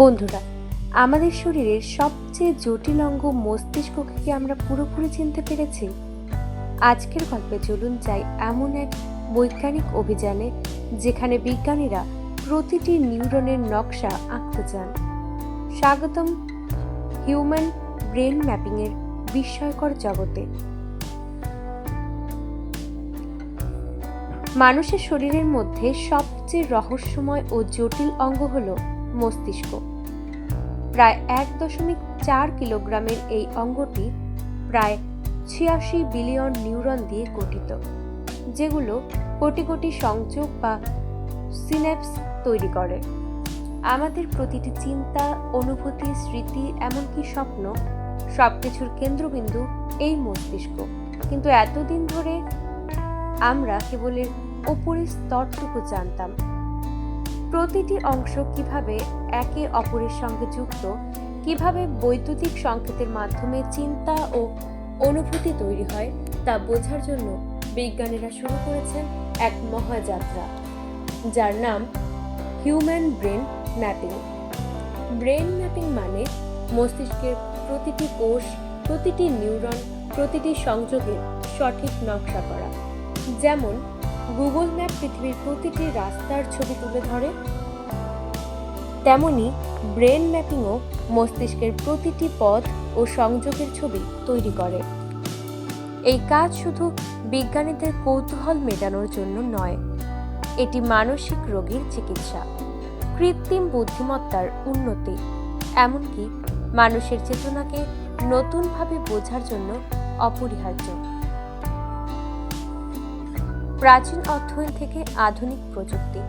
বন্ধুরা, আমাদের শরীরের সবচেয়ে জটিল অঙ্গ মস্তিষ্ককে কি আমরা পুরোপুরি চিনতে পেরেছি। আজকের গল্পে চলুন যাই এমন এক বৈজ্ঞানিক অভিযানে, যেখানে বিজ্ঞানীরা প্রতিটি নিউরনের নকশা আঁকতে চান। স্বাগতম হিউম্যান ব্রেন ম্যাপিংয়ের বিস্ময়কর জগতে। মানুষের শরীরের মধ্যে সবচেয়ে রহস্যময় ও জটিল অঙ্গ হল মস্তিষ্ক। প্রায় এক দশমিক চার কিলোগ্রামের এই অঙ্গটি প্রায় ছিয়াশি বিলিয়ন নিউরন দিয়ে গঠিত, যেগুলো কোটি কোটি সংযোগ বা সিন্যাপস তৈরি করে। আমাদের প্রতিটি চিন্তা, অনুভূতি, স্মৃতি, এমনকি স্বপ্ন সবকিছুর কেন্দ্রবিন্দু এই মস্তিষ্ক। কিন্তু এতদিন ধরে আমরা কেবল এর ওপরের স্তরটুকু জানতাম। প্রতিটি অংশ কীভাবে একে অপরের সঙ্গে যুক্ত, কীভাবে বৈদ্যুতিক সংকেতের মাধ্যমে চিন্তা ও অনুভূতি তৈরি হয়, তা বোঝার জন্য বিজ্ঞানীরা শুরু করেছেন এক মহাযাত্রা, যার নাম human brain mapping. Brain mapping মানে মস্তিষ্কের প্রতিটি কোষ, প্রতিটি নিউরন, প্রতিটি সংযোগের সঠিক নকশা করা। যেমন গুগল ম্যাপ পৃথিবীর প্রতিটি রাস্তার ছবি তুলে ধরে। তেমনি ব্রেন ম্যাপিংও মস্তিষ্কের প্রতিটি পথ ও সংযোগের ছবি তৈরি করে। এই কাজ শুধু বিজ্ঞানীদের কৌতূহল মেটানোর জন্য নয়, এটি মানসিক রোগীর চিকিৎসা, কৃত্রিম বুদ্ধিমত্তার উন্নতি, এমনকি মানুষের চেতনাকে নতুনভাবে বোঝার জন্য অপরিহার্য। প্রাচীন অধ্যয়ন থেকে আধুনিক প্রযুক্তি।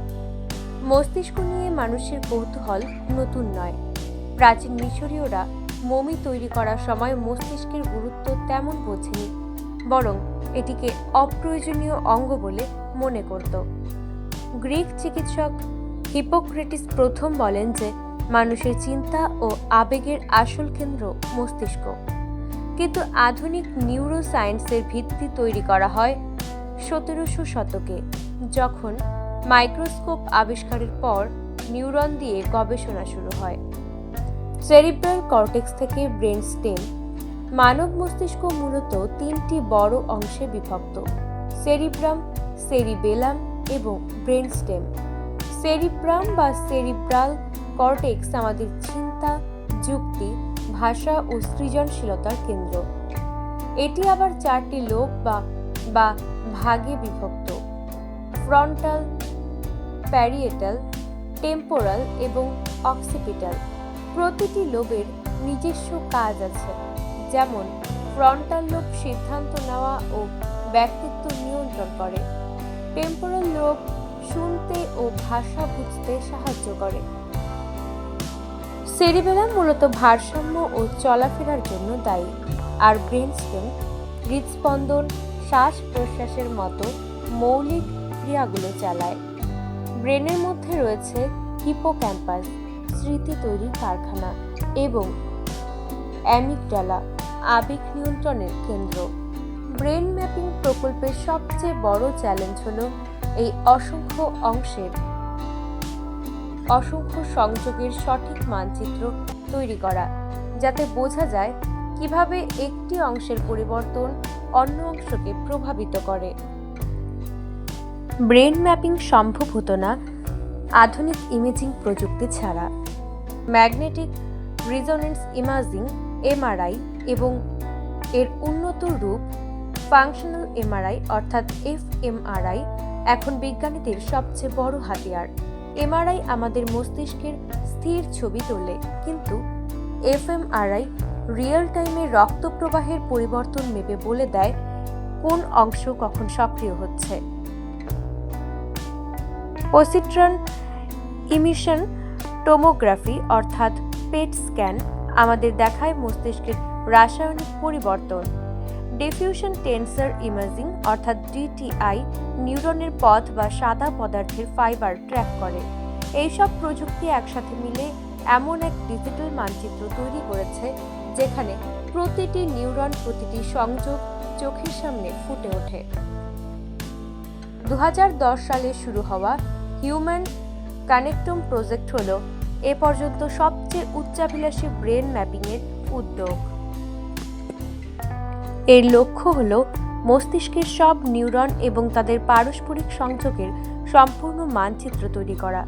মস্তিষ্ক নিয়ে মানুষের কৌতূহল নতুন নয়। প্রাচীন মিশরীয়রা মমি তৈরি করার সময় মস্তিষ্কের গুরুত্ব তেমন বোঝেনি, বরং এটিকে অপ্রয়োজনীয় অঙ্গ বলে মনে করত। গ্রিক চিকিৎসক হিপোক্রেটিস প্রথম বলেন যে, মানুষের চিন্তা ও আবেগের আসল কেন্দ্র মস্তিষ্ক। কিন্তু আধুনিক নিউরোসায়েন্সের ভিত্তি তৈরি করা হয় সতেরোশো শতকে, যখন মাইক্রোস্কোপ আবিষ্কারের পর নিউরন দিয়ে গবেষণা শুরু হয়। সেরিব্রাল কর্টেক্স থেকে ব্রেন স্টেম মানব মস্তিষ্ক মূলত তিনটি বড় অংশে বিভক্ত, সেরিব্রাম, সেরিবেলাম এবং ব্রেন স্টেম। সেরিব্রাম বা সেরিব্রাল কর্টেক্স আমাদের চিন্তা, যুক্তি, ভাষা ও সৃজনশীলতার কেন্দ্র। এটি আবার চারটি লোক বা বা ভাগে বিভক্ত। ফ্রন্টাল, প্যারিয়েটাল, টেম্পোরাল এবং অক্সিপিটাল। প্রতিটি লোবের নিজস্ব কাজ আছে, যেমন ফ্রন্টাল লোব সিদ্ধান্ত নেওয়া ও ব্যক্তিত্ব নিয়ন্ত্রণ করে। টেম্পোরাল লোব শুনতে ও ভাষা বুঝতে সাহায্য করে। সেরিবেলাম মূলত ভারসাম্য ও চলাফেরার জন্য দায়ী। আর ব্রেন স্টেম হৃদস্পন্দন শ্বাস প্রশ্বাসের মতো মৌলিক ক্রিয়াগুলো চালায়। ব্রেনের মধ্যে রয়েছে হিপোক্যাম্পাস, স্মৃতি তৈরি কারখানা এবং অ্যামিকডালা আবেগ নিয়ন্ত্রণের কেন্দ্র। ব্রেন ম্যাপিং প্রকল্পের সবচেয়ে বড় চ্যালেঞ্জ হল এই অসংখ্য অংশের, অসংখ্য সংযোগের সঠিক মানচিত্র তৈরি করা, যাতে বোঝা যায় কীভাবে একটি অংশের পরিবর্তন অন্য অংশকে প্রভাবিত করে। ব্রেন ম্যাপিং সম্ভব হতো না আধুনিক ইমেজিং প্রযুক্তি ছাড়া। ম্যাগনেটিক রিজোনেন্স ইমাজিং, এমআরআই এবং এর উন্নত রূপ ফাংশনাল এমআরআই অর্থাৎ এফএমআরআই এখন বিজ্ঞানীদের সবচেয়ে বড় হাতিয়ার। এমআরআই আমাদের মস্তিষ্কের স্থির ছবি তোলে, কিন্তু এফএমআরআই রিয়েল টাইমে রক্ত প্রবাহের পরিবর্তন মেপে বলে দেয় কোন অংশ কখন সক্রিয় হচ্ছে। পসিট্রন ইমিশন টোমোগ্রাফি অর্থাৎ পেট স্ক্যান আমাদের দেখায় মস্তিষ্কের রাসায়নিক পরিবর্তন। ডিফিউশন টেন্সার ইমেজিং অর্থাৎ ডিটিআই নিউরনের পথ বা সাদা পদার্থের ফাইবার ট্র্যাক করে। এইসব প্রযুক্তি একসাথে মিলে এমন এক ডিজিটাল মানচিত্র তৈরি করেছে যেখানে প্রতিটি নিউরন, প্রতিটি সংযোগ চোখের সামনে ফুটে ওঠে। দু হাজার দশ সালে শুরু হওয়া হিউম্যান কানেক্টম প্রজেক্ট হল এ পর্যন্ত সবচেয়ে উচ্চাভিলাষী ব্রেন ম্যাপিংয়ের উদ্যোগ। এর লক্ষ্য হল মস্তিষ্কের সব নিউরন এবং তাদের পারস্পরিক সংযোগের সম্পূর্ণ মানচিত্র তৈরি করা।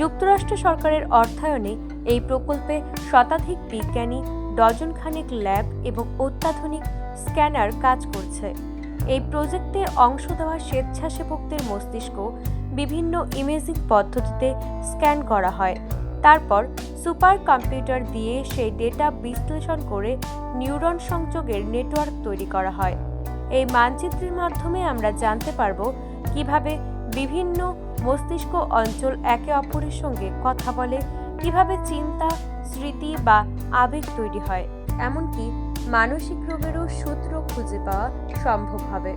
যুক্তরাষ্ট্র সরকারের অর্থায়নে এই প্রকল্পে শতাধিক বিজ্ঞানী ডজন খানেক ল্যাব এবং অত্যাধুনিক স্ক্যানার কাজ করছে। এই প্রজেক্টে অংশ দেওয়া স্বেচ্ছাসেবকদের মস্তিষ্ক বিভিন্ন ইমেজিং পদ্ধতিতে স্ক্যান করা হয়। তারপর সুপার কম্পিউটার দিয়ে সেই ডেটা বিশ্লেষণ করে নিউরন সংযোগের নেটওয়ার্ক তৈরি করা হয়। এই মানচিত্রের মাধ্যমে আমরা জানতে পারব কীভাবে বিভিন্ন মস্তিষ্ক অঞ্চল একে অপরের সঙ্গে কথা বলে, কীভাবে চিন্তা স্মৃতি বা আবেগ তৈরি হয় এমনকি মানসিক রোগেরও সূত্র খুঁজে পাওয়া সম্ভব হবে.